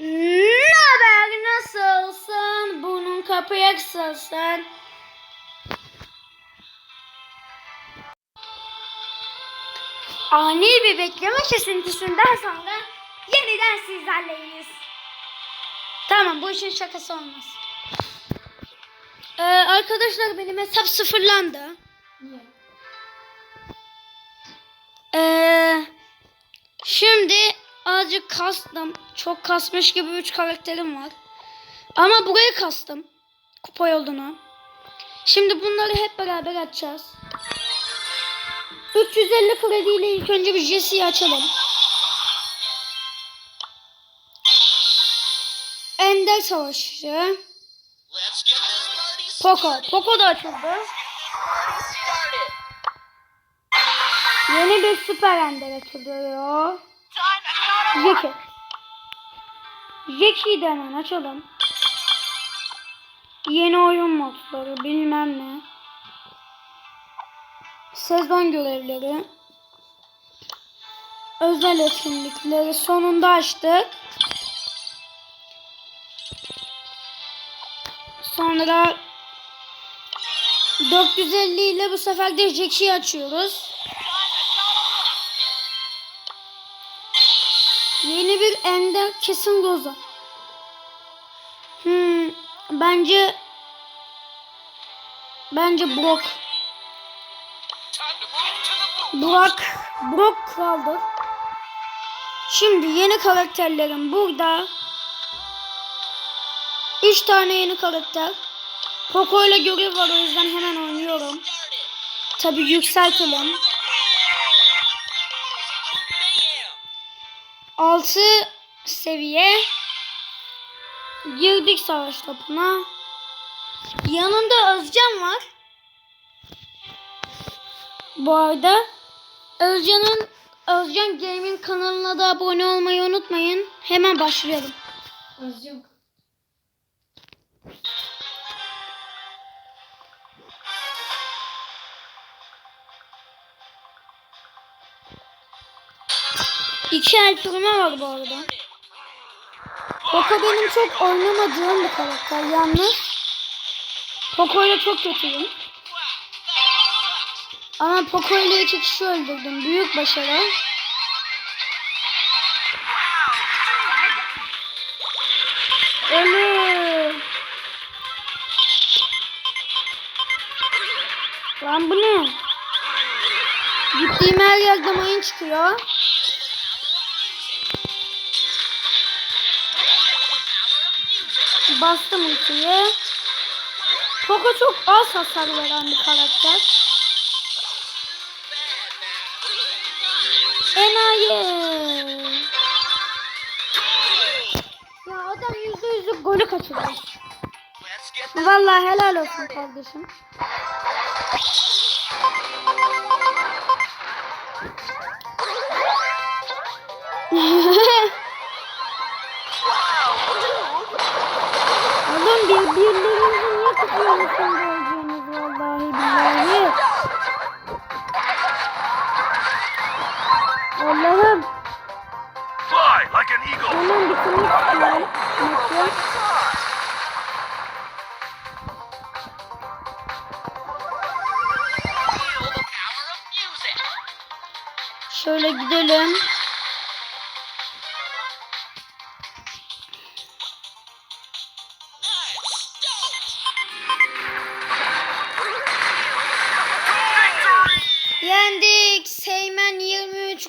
Ne haber? Nasılsın? Burnun kapıya kısılsın. Ani bir bekleme kesintisinden sonra yeniden sizlerleyiz. Tamam bu işin şakası olmaz. Ee, arkadaşlar benim hesap sıfırlandı. Ee, şimdi azıcık kastım. Çok kasmış gibi 3 karakterim var. Ama burayı kastım. Kupa yoluna. Şimdi bunları hep beraber açacağız. 350 krediyle ilk önce bir Jesse'yi açalım. Ender Savaşı. Poco. Poco da açıldı. Yeni bir süper ender açılıyor. Jackie. Jackie'yi de hemen açalım. Yeni oyun modları bilmem ne. Sezon görevleri. Özel etkinlikleri sonunda açtık. Sonra 450 ile bu sefer de Jackie'yi açıyoruz. Yeni bir ender kesin roza. Hmm, bence bence Brock. Brock, Brock kaldı. Şimdi yeni karakterlerim burada. Üç tane yeni karakter. Poco ile görev var o yüzden hemen oynuyorum. Tabi yükseltelim. 6 seviye. Girdik savaş topuna. Yanında Özcan var. Bu arada Özcan'ın Özcan Gaming kanalına da abone olmayı unutmayın. Hemen başlayalım. Özcan. İki el turma var bu arada. Poco benim çok oynamadığım bir karakter yalnız. Poco ile çok kötüyüm. Ama Poco ile iki kişi öldürdüm. Büyük başarı. Ölü. Lan bu ne? Gittiğim her yerde mayın çıkıyor. Bastım ultiyi. Poco çok az hasar veren bir karakter. Enayi. Ya adam yüzde yüzlük golü kaçırdı. Vallahi helal olsun kardeşim. Allah'ım fly like an eagle. hemen bitirmek istiyorum. Şöyle gidelim.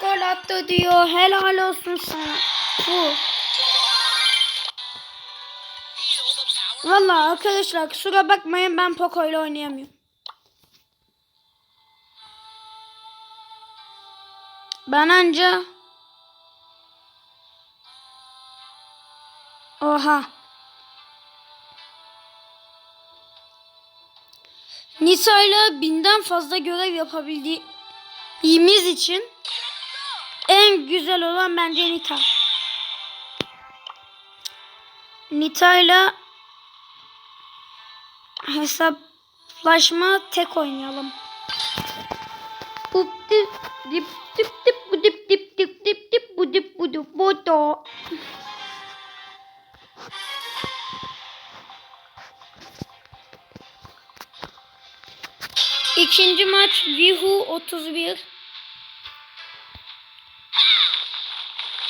Gol attı diyor. Helal olsun sana. Bu. Valla arkadaşlar kusura bakmayın ben Poco ile oynayamıyorum. Ben anca Oha. Nisa ile binden fazla görev yapabildiğimiz için güzel olan bence Nita. Nita ile hesaplaşma tek oynayalım. Up dip dip dip dip bu dip dip dip dip dip bu dip bu dip bu do. İkinci maç Vihu 31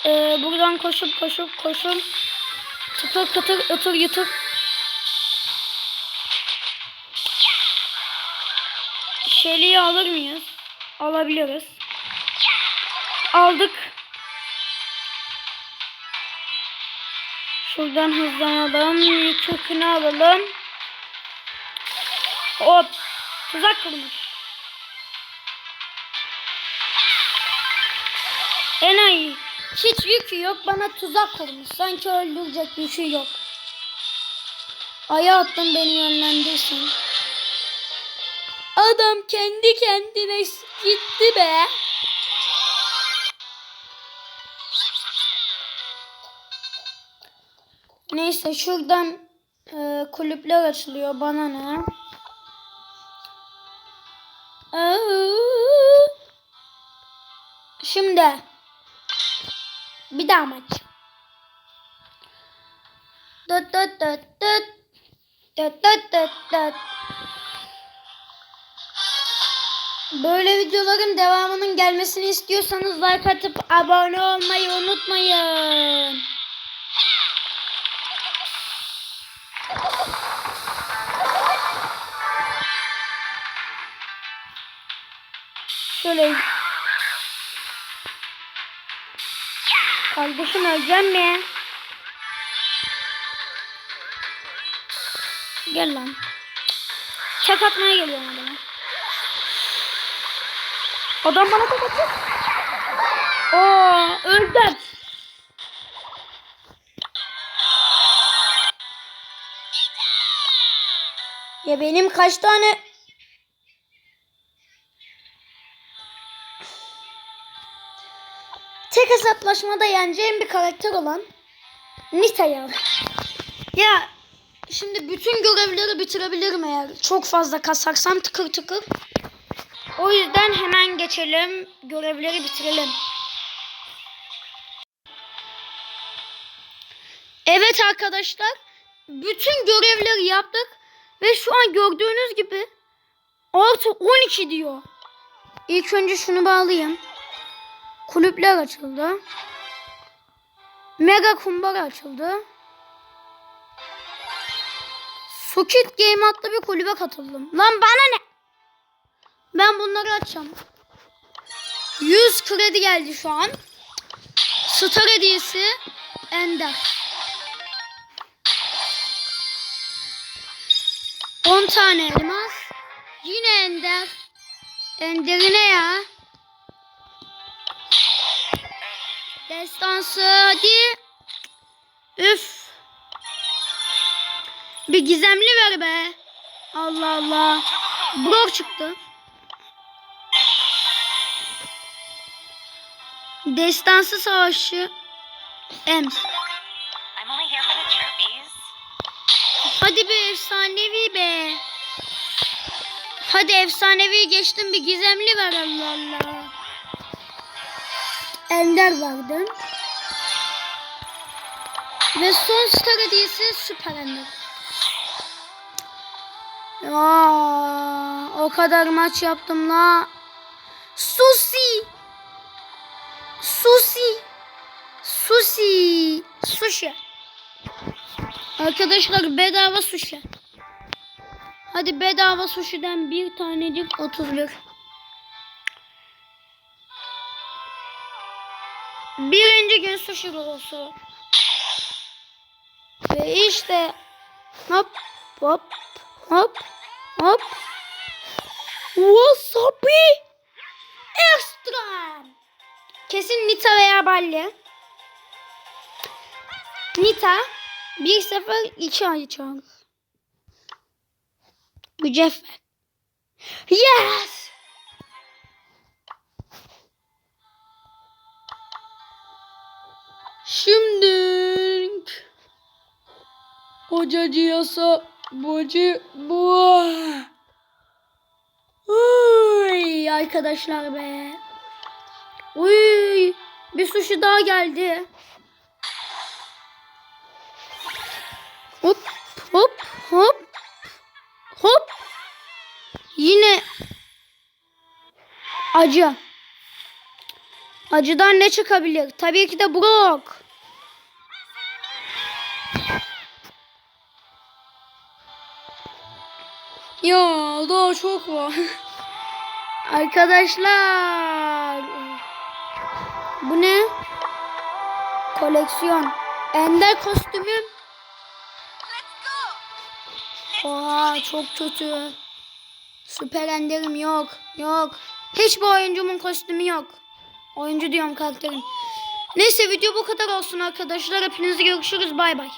Ee, buradan koşup koşup koşup tıkır kıtır ıtır yıtır. Şeli'yi alır mıyız? Alabiliriz. Aldık. Şuradan hızlanalım. Kökünü alalım. Hop. Tuzak kurmuş. Hiç yükü yok. Bana tuzak kurmuş. Sanki öldürecek yükü yok. Aya attın beni yönlendirsin. Adam kendi kendine gitti be. Neyse şuradan e, kulüpler açılıyor. Bana ne? Şimdi bir daha maç. Dıt dıt dıt dıt. Dıt dıt dıt dıt. Böyle videoların devamının gelmesini istiyorsanız like atıp abone olmayı unutmayın. Şöyle. Kardeşim öleceğim mi? Gel lan. Çak atmaya geliyorum adama. Adam bana tek atıyor. Oo, öldüm. Ya benim kaç tane tek hesaplaşmada yeneceğim bir karakter olan Nita'yı Ya şimdi bütün görevleri bitirebilirim eğer çok fazla kasarsam tıkır tıkır. O yüzden hemen geçelim. Görevleri bitirelim. Evet arkadaşlar. Bütün görevleri yaptık. Ve şu an gördüğünüz gibi artı 12 diyor. İlk önce şunu bağlayayım. Kulüpler açıldı. Mega kumbara açıldı. Squid Game adlı bir kulübe katıldım. Lan bana ne? Ben bunları açacağım. 100 kredi geldi şu an. Star hediyesi Ender. 10 tane elmas. Yine Ender. Ender'i ne ya? Destansı hadi. Üf. Bir gizemli ver be. Allah Allah. Brok çıktı. Destansı savaşçı. Ems. Hadi bir efsanevi be. Hadi efsanevi geçtim bir gizemli ver Allah Allah. Ender vardı. Ve son star hediyesi süper ender. Ya o kadar maç yaptım la. Susi. Susi. Susi. Sushi. Arkadaşlar bedava sushi. Hadi bedava sushi'den bir tanecik 31. Birinci gün sushi rolası. Ve işte hop hop hop hop wasabi ekstra. Kesin Nita veya Balli. Nita bir sefer iki ay çağırır. Mücevher. Yes! Şimdi Hocacı yasa bocu bu. Uy, arkadaşlar be. Uy, bir sushi daha geldi. Hop hop hop hop. Yine Acı. Acıdan ne çıkabilir? Tabii ki de Brock. Ya daha çok var. Arkadaşlar. Bu ne? Koleksiyon. Ender kostümüm. Oha çok kötü. Süper Ender'im yok. Yok. Hiçbir oyuncumun kostümü yok. Oyuncu diyorum karakterin. Neyse video bu kadar olsun arkadaşlar. Hepinize görüşürüz. Bay bay.